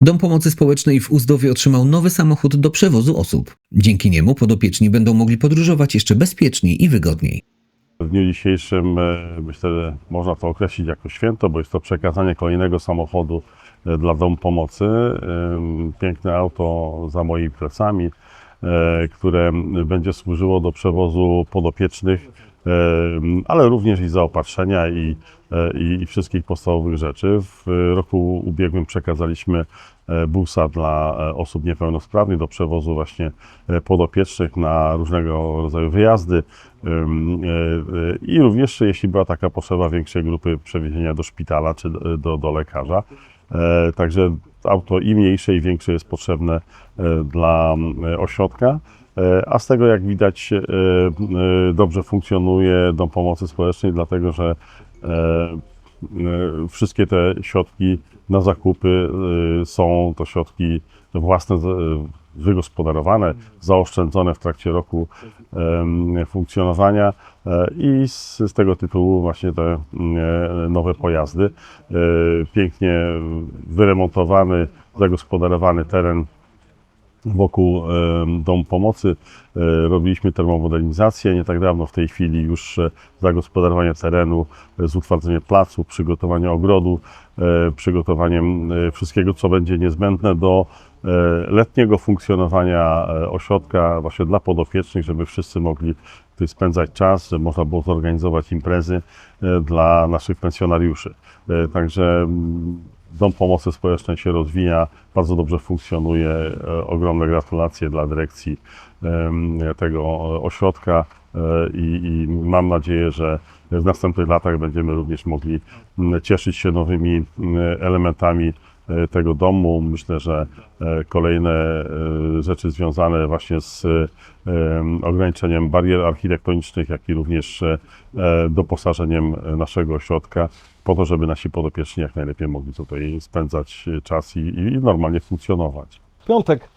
Dom Pomocy Społecznej w Uzdowie otrzymał nowy samochód do przewozu osób. Dzięki niemu podopieczni będą mogli podróżować jeszcze bezpieczniej i wygodniej. W dniu dzisiejszym e, myślę, że można to określić jako święto, bo jest to przekazanie kolejnego samochodu e, dla Domu Pomocy. Piękne auto za moimi plecami, e, które będzie służyło do przewozu podopiecznych, ale również i zaopatrzenia i, e, i, i wszystkich podstawowych rzeczy. W roku ubiegłym przekazaliśmy e, busa dla e, osób niepełnosprawnych do przewozu właśnie podopiecznych na różnego rodzaju wyjazdy. I również, jeśli była taka potrzeba większej grupy przewiezienia do szpitala czy do, do lekarza. E, Także auto i mniejsze, i większe jest potrzebne e, dla e, ośrodka. A z tego, jak widać, dobrze funkcjonuje Dom Pomocy Społecznej, dlatego że wszystkie te środki na zakupy e, są to środki własne, wygospodarowane, zaoszczędzone w trakcie roku funkcjonowania e, i z, z tego tytułu właśnie te nowe pojazdy. Pięknie wyremontowany, zagospodarowany teren wokół Domu Pomocy. E, Robiliśmy termomodernizację nie tak dawno, w tej chwili już e, zagospodarowanie terenu, e, z utwardzeniem placu, przygotowanie ogrodu, e, przygotowaniem e, wszystkiego, co będzie niezbędne do letniego funkcjonowania ośrodka właśnie dla podopiecznych, żeby wszyscy mogli tutaj spędzać czas, żeby można było zorganizować imprezy dla naszych pensjonariuszy. Także mm, Dom Pomocy Społecznej się rozwija, bardzo dobrze funkcjonuje. E, Ogromne gratulacje dla dyrekcji tego ośrodka e, i, i mam nadzieję, że w następnych latach będziemy również mogli cieszyć się nowymi elementami tego domu. Myślę, że e, kolejne e, rzeczy związane właśnie z em, ograniczeniem barier architektonicznych, jak i również e, e, doposażeniem naszego ośrodka po to, żeby nasi podopieczni jak najlepiej mogli tutaj spędzać e, czas i, i normalnie funkcjonować. W piątek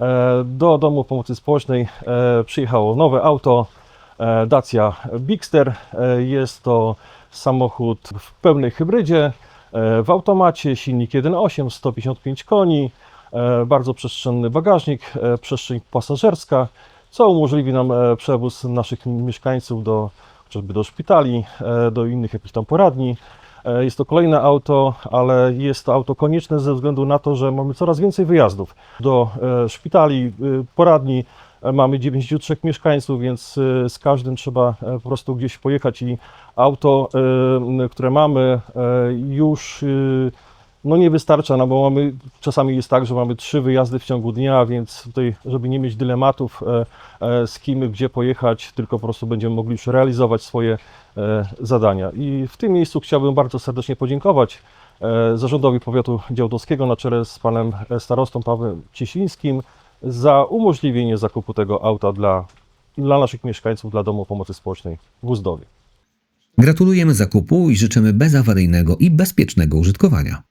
e, do Domu Pomocy Społecznej e, przyjechało nowe auto e, Dacia Bigster. E, Jest to samochód w pełnej hybrydzie, e, w automacie, silnik 1.8, 155 koni, e, bardzo przestrzenny bagażnik, e, przestrzeń pasażerska, co umożliwi nam e, przewóz naszych mieszkańców do chociażby do szpitali, e, do innych jakichś tam poradni. E, Jest to kolejne auto, ale jest to auto konieczne ze względu na to, że mamy coraz więcej wyjazdów do e, szpitali, poradni. E, Mamy 93 mieszkańców, więc y, z każdym trzeba e, po prostu gdzieś pojechać i auto, e, które mamy, e, już no nie wystarcza, no bo mamy, czasami jest tak, że mamy trzy wyjazdy w ciągu dnia, więc tutaj, żeby nie mieć dylematów e, e, z kim, gdzie pojechać, tylko po prostu będziemy mogli już realizować swoje e, zadania. I w tym miejscu chciałbym bardzo serdecznie podziękować e, Zarządowi Powiatu Działdowskiego na czele z panem e, starostą Pawłem Cieślińskim za umożliwienie zakupu tego auta dla, dla naszych mieszkańców, dla Domu Pomocy Społecznej w Uzdowie. Gratulujemy zakupu i życzymy bezawaryjnego i bezpiecznego użytkowania.